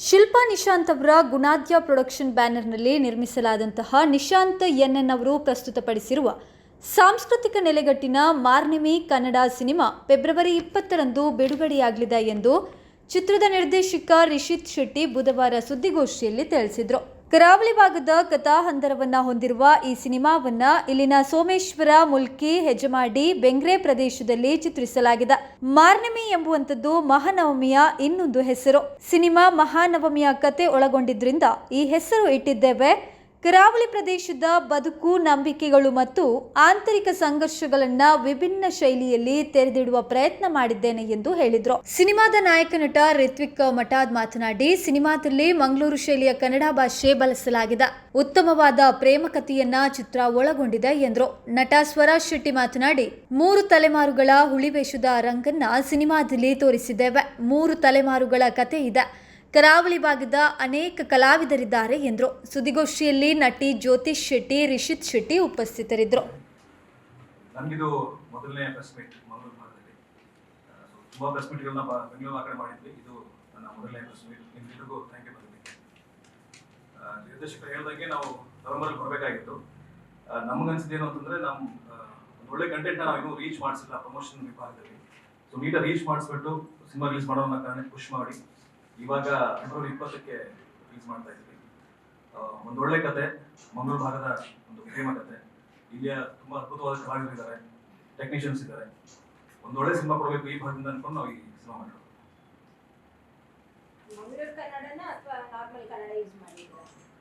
ಶಿಲ್ಪಾ ನಿಶಾಂತ್ ಅವರ ಗುಣಾದ್ಯ ಪ್ರೊಡಕ್ಷನ್ ಬ್ಯಾನರ್ನಲ್ಲಿ ನಿರ್ಮಿಸಲಾದಂತಹ ನಿಶಾಂತ್ ಎನ್ ಅವರು ಪ್ರಸ್ತುತಪಡಿಸಿರುವ ಸಾಂಸ್ಕೃತಿಕ ನೆಲೆಗಟ್ಟಿನ ಮಾರ್ನಿಮಿ ಕನ್ನಡ ಸಿನಿಮಾ ಫೆಬ್ರವರಿ ಇಪ್ಪತ್ತರಂದು ಬಿಡುಗಡೆಯಾಗಲಿದೆ ಎಂದು ಚಿತ್ರದ ನಿರ್ದೇಶಕ ರಿಷಿತ್ ಶೆಟ್ಟಿ ಬುಧವಾರ ಸುದ್ದಿಗೋಷ್ಠಿಯಲ್ಲಿ ತಿಳಿಸಿದರು. ಕರಾವಳಿ ಭಾಗದ ಕಥಾಹಂದರವನ್ನ ಹೊಂದಿರುವ ಈ ಸಿನಿಮಾವನ್ನ ಇಲ್ಲಿನ ಸೋಮೇಶ್ವರ ಮುಲ್ಕಿ ಹೆಜಮಾಡಿ ಬೆಂಗ್ರೆ ಪ್ರದೇಶದಲ್ಲಿ ಚಿತ್ರಿಸಲಾಗಿದೆ. ಮಾರ್ನಮಿ ಎಂಬುವಂಥದ್ದು ಮಹಾನವಮಿಯ ಇನ್ನೊಂದು ಹೆಸರು. ಸಿನಿಮಾ ಮಹಾನವಮಿಯ ಕತೆ ಒಳಗೊಂಡಿದ್ರಿಂದ ಈ ಹೆಸರು ಇಟ್ಟಿದ್ದೇವೆ. ಕರಾವಳಿ ಪ್ರದೇಶದ ಬದುಕು, ನಂಬಿಕೆಗಳು ಮತ್ತು ಆಂತರಿಕ ಸಂಘರ್ಷಗಳನ್ನ ವಿಭಿನ್ನ ಶೈಲಿಯಲ್ಲಿ ತೆರೆದಿಡುವ ಪ್ರಯತ್ನ ಮಾಡಿದ್ದೇನೆ ಎಂದು ಹೇಳಿದ್ರು. ಸಿನಿಮಾದ ನಾಯಕ ನಟ ರಿತ್ವಿಕ್ ಮಠಾದ್ ಮಾತನಾಡಿ, ಸಿನಿಮಾದಲ್ಲಿ ಮಂಗಳೂರು ಶೈಲಿಯ ಕನ್ನಡ ಭಾಷೆ ಬಳಸಲಾಗಿದೆ. ಉತ್ತಮವಾದ ಪ್ರೇಮ ಕಥೆಯನ್ನ ಚಿತ್ರ ಒಳಗೊಂಡಿದೆ ಎಂದರು. ನಟ ಸ್ವರಾಜ್ ಶೆಟ್ಟಿ ಮಾತನಾಡಿ, ಮೂರು ತಲೆಮಾರುಗಳ ಹುಳಿವೇಷದ ರಂಗನ್ನ ಸಿನಿಮಾದಲ್ಲಿ ತೋರಿಸಿದ್ದೇವೆ. ಮೂರು ತಲೆಮಾರುಗಳ ಕತೆ ಇದೆ. ಕರಾವಳಿ ಭಾಗದ ಅನೇಕ ಕಲಾವಿದರಿದ್ದಾರೆ ಎಂದರು ಸುದ್ದಿಗೋಷ್ಠಿಯಲ್ಲಿ ನಟಿ ಜ್ಯೋತಿಷ್ ಶೆಟ್ಟಿ, ರಿಷಿತ್ ಶೆಟ್ಟಿ ಉಪಸ್ಥಿತರಿದ್ದರು. ಮೊದಲನೇ ಪ್ರೆಸ್ ಮಾಡಿದ್ವಿ. ನಾವು ಬರಬೇಕಾಗಿತ್ತು. ನಮ್ಮ ಒಳ್ಳೆ ಕಂಟೆಂಟ್ನ ನಾವು ಇನ್ನೂ ರೀಚ್ ಮಾಡಿಸಿಲ್ಲ ಪ್ರಮೋಷನ್ ವಿಭಾಗದಲ್ಲಿ. ಸೊ ನೀಟಾಗಿ ರೀಚ್ ಮಾಡಿಸ್ಬಿಟ್ಟು ಸಿನಿಮಾ ರಿಲೀಸ್ ಮಾಡೋ ಕಾರಣ ಕಾರಣಕ್ಕೆ ಪುಷ್ ಮಾಡಿ. ಇವಾಗ ಫೆಬ್ರವರಿ ಇಪ್ಪತ್ತಕ್ಕೆ ರಿಲೀಸ್ ಮಾಡ್ತಾ ಇದ್ವಿ. ಒಂದು ಒಳ್ಳೆ ಕತೆ ಮಂಗಳೂರು ಭಾಗದ ಒಂದು ಪ್ರೇಮ ಕತೆ. ಇಲ್ಲಿಯ ತುಂಬಾ ಅದ್ಭುತವಾದ ಕಲಾವಿದರಿದ್ದಾರೆ ಟೆಕ್ನಿಷಿಯನ್ಸ್ ಇದ್ದಾರೆ ಒಂದು ಒಳ್ಳೆ ಸಿನಿಮಾ ಕೊಡಬೇಕು ಈ ಭಾಗದಿಂದ ಅನ್ಕೊಂಡು ನಾವು ಈ ಸಿನಿಮಾ ಮಾಡಿರೋದು.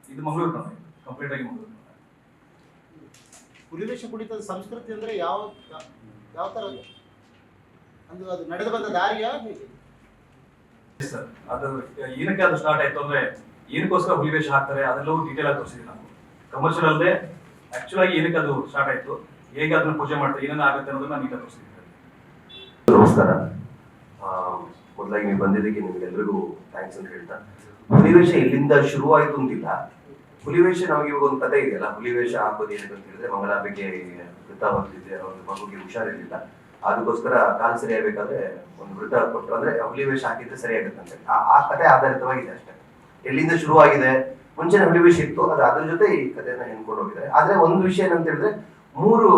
ಇದು ಮಂಗಳೂರು ಕನ್ನಡ ಕಂಪ್ಲೀಟ್ ಆಗಿ ಮಂಗಳೂರು ಕನ್ನಡ. ಕುಣಿತದ ಸಂಸ್ಕೃತಿ ಅಂದ್ರೆ ಯಾವ ಯಾವ ತರ? ಅದು ಅದು ನಡೆದು ಬಂದ ದಾರಿಯ? ಸರ್ ಅದು, ಏನಕ್ಕೆ ಅದು ಸ್ಟಾರ್ಟ್ ಆಯ್ತು ಅಂದ್ರೆ ಏನಕ್ಕೋಸ್ಕರ ಹುಲಿವೇಶ ಹಾಕ್ತಾರೆ, ಅದೆಲ್ಲವೂ ಡೀಟೇಲ್ ಆಗಿ ತೋರಿಸಿದ್ವಿ ನಾವು. ಕಮರ್ಷಿಯಲ್ ಅಲ್ಲದೆ ಆಕ್ಚುಲ್ ಆಗಿ ಏನಕ್ಕೆ ಅದು ಸ್ಟಾರ್ಟ್ ಆಯ್ತು, ಹೇಗೆ ಅದನ್ನ ಪೂಜೆ ಮಾಡ್ತಾರೆ, ಏನೇನು ಆಗುತ್ತೆ ಅನ್ನೋದನ್ನ ನೀಟಾಗಿ ತೋರಿಸಿದ್ವಿ ನಮಸ್ಕಾರ. ಮೊದಲಾಗಿ ನೀವು ಬಂದಿದ್ದಕ್ಕೆ ನಿಮ್ಗೆಲ್ರಿಗೂ ಥ್ಯಾಂಕ್ಸ್ ಅಂತ ಹೇಳ್ತಾ. ಹುಲಿವೇಷ ಇಲ್ಲಿಂದ ಶುರುವಾಯಿತು ಅಂತಿಲ್ಲ ಹುಲಿವೇಷ ನಮಗೆ ಇವಾಗ ಒಂದು ಕತೆ ಇದೆಯಲ್ಲ, ಹುಲಿವೇಷ ಹಾಕೋದು ಏನಕ್ಕೆ ಅಂತ ಹೇಳಿದ್ರೆ ಮಂಗಳಾಂಬಿಕೆ ವೃತ್ತಾವಾಗ್ತಿದೆ ಅವ್ರ ಮಗುಗೆ ಹುಷಾರಿರ್ಲಿಲ್ಲ. ಅದಕ್ಕೋಸ್ಕರ ಕಾಲು ಸರಿಯಾಗಬೇಕಾದ್ರೆ ಒಂದು ವೃತ್ತ ಕೊಟ್ಟರು ಅಂದ್ರೆ ಹುಲಿವೇಷ ಹಾಕಿದ್ರೆ ಸರಿಯಾಗುತ್ತೆ ಅಂತ ಆ- ಕತೆ ಆಧಾರಿತವಾಗಿದೆ ಅಷ್ಟೇ. ಎಲ್ಲಿಂದ ಶುರುವಾಗಿದೆ? ಮುಂಚೆನೆ ಹುಲಿವೇಷ ಇತ್ತು, ಅದು ಅದ್ರ ಜೊತೆ ಈ ಕಥೆಯನ್ನ ಹೆಣ್ಕೊಂಡು ಹೋಗಿದ್ದಾರೆ. ಆದ್ರೆ ಒಂದು ವಿಷಯ ಏನಂತ ಹೇಳಿದ್ರೆ, ಮೂರು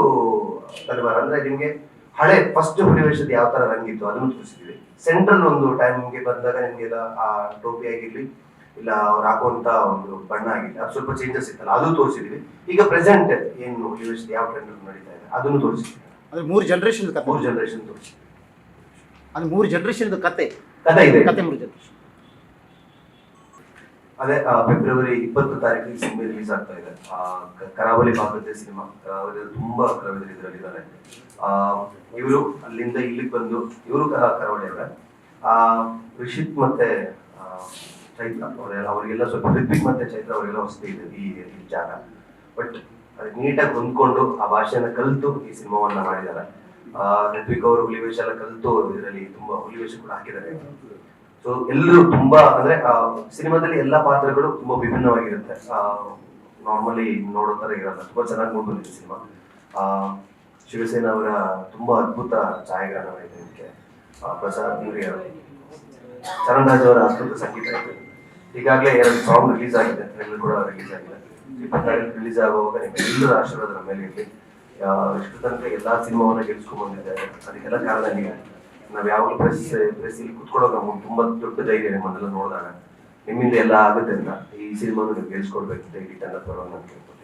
ತಲೆಮಾರು, ಅಂದ್ರೆ ನಿಮ್ಗೆ ಹಳೆ ಫಸ್ಟ್ ಹುಲಿವೇಷದ ಯಾವ ತರ ರಂಗಿತ್ತು ಅದನ್ನು ತೋರಿಸಿದ್ವಿ ಸೆಂಟ್ರಲ್ ಒಂದು ಟೈಮ್ಗೆ ಬಂದಾಗ ನಿಮ್ಗೆ ಆ ಟೋಪಿ ಆಗಿರ್ಲಿ, ಇಲ್ಲ ಅವ್ರು ಹಾಕುವಂತ ಒಂದು ಬಣ್ಣ ಆಗಿರ್ಲಿ, ಅದು ಸ್ವಲ್ಪ ಚೇಂಜಸ್ ಇತ್ತಲ್ಲ, ಅದು ತೋರಿಸಿದ್ವಿ ಈಗ ಪ್ರೆಸೆಂಟ್ ಏನು ಹುಲಿವೇಷದ ಯಾವ ಟ್ರೆಂಡ್ ನಡೀತಾ ಇದೆ, ಅದನ್ನು ತೋರಿಸಿದ್ವಿ ಅಂದ್ರೆ ಮೂರು ಜನರೇಷನ್ ಕತೆ. ಮೂರು ಜನರೇಷನ್ ಅದು ಮೂರು ಜನರೇಷನ್ ಕತೆ. ಕಥೆ ಇದೆ. ಕತೆ ಮೂರು ಜನರೇಷನ್ ಅದೇ ಫೆಬ್ರವರಿ ಇಪ್ಪತ್ತು ತಾರೀಕಿಗೆ ಸಿನಿಮಾ ರಿಲೀಸ್ ಆಗ್ತಾ ಇದೆ. ಕರಾವಳಿ ಭಾಗದ ಸಿನಿಮಾ. ಕರಾವಳಿ ತುಂಬಾ ಕಲಾವಿದರು ಇದರಲ್ಲಿದ್ದಾರೆ. ಇವರು ಅಲ್ಲಿಂದ ಇಲ್ಲಿಗೆ ಬಂದು ಇವರು ಕರಾವಳಿ ಅವರ. ಆ ರಿಷಿತ್ ಮತ್ತೆ ಚೈತ್ರ ಅವರೆಲ್ಲ ಅವರಿಗೆಲ್ಲ ಸ್ವಲ್ಪ ರಿತ್ವಿಕ್ ಮತ್ತೆ ಚೈತ್ರ ಅವರಿಗೆಲ್ಲ ವಸ್ತು ಇದೆ ಈ ಜಾಗ. ಬಟ್ ನೀಟಾಗಿ ಹೊಂದ್ಕೊಂಡು ಆ ಭಾಷೆನ ಕಲಿತು ಈ ಸಿನಿಮಾವನ್ನ ಮಾಡಿದ್ದಾರೆ. ಋತ್ವಿಕ್ ಅವರು ಹುಲಿವೇಷ ಎಲ್ಲ ಕಲಿತು ಇದರಲ್ಲಿ ತುಂಬಾ ಹುಲಿವೇಷ ಕೂಡ ಹಾಕಿದ್ದಾರೆ. ಸೊ ಎಲ್ಲರೂ ತುಂಬಾ ಅಂದ್ರೆ ಸಿನಿಮಾದಲ್ಲಿ ಎಲ್ಲಾ ಪಾತ್ರಗಳು ತುಂಬಾ ವಿಭಿನ್ನವಾಗಿರುತ್ತೆ. ನಾರ್ಮಲಿ ನೋಡೋ ತರ ಇರಲ್ಲ. ತುಂಬಾ ಚೆನ್ನಾಗಿ ಮೂಡ್ ಬಂದಿದೆ ಸಿನಿಮಾ. ಆ, ಶಿವಸೇನಾ ಅವರ ತುಂಬಾ ಅದ್ಭುತ ಛಾಯಾಗ್ರಹಣ ಇದೆ ಇದಕ್ಕೆ. ಪ್ರಸಾದ್ ಮುರಿ ಚರಣ್ ಚರಣರಾಜ್ ಅವರ ಅದ್ಭುತ ಸಂಗೀತ ಇದೆ. ಈಗಾಗಲೇ ಎರಡು ಸಾಂಗ್ ರಿಲೀಸ್ ಆಗಿದೆ. ಕೂಡ ರಿಲೀಸ್ ಆಗಿದೆ. ರಿಲೀಸ್ ಆಗುವಾಗ ಆಶೀರ್ವಾದ ಮೇಲೆ ಇರಲಿ. ತನಕ ಎಲ್ಲಾ ಸಿನಿಮಾವನ್ನ ಗೆಲ್ಸ್ಕೊಂಡ್ ಬಂದಿದ್ದಾರೆ ಅದಕ್ಕೆಲ್ಲ ಕಾರಣ ನೀವು ನಾವ್ ಯಾವಾಗಲೂ ಪ್ರೆಸ್ ಪ್ರೆಸ್ ಇಲ್ಲಿ ಕುತ್ಕೊಳ್ಳೋಕೆ ನಮ್ಗೆ ತುಂಬಾ ದೊಡ್ಡ ಧೈರ್ಯ ನಿಮ್ಮನ್ನೆಲ್ಲ ನೋಡಿದಾಗ. ನಿಮ್ಮಿಂದ ಎಲ್ಲ ಆಗುತ್ತೆ ಅಂತ ಈ ಸಿನಿಮಾನ ಗೆಲ್ಸ್ಕೊಡ್ಬೇಕು. ಅಂತ ಇಡೀ ಪರವಾಗಿ ನಾನು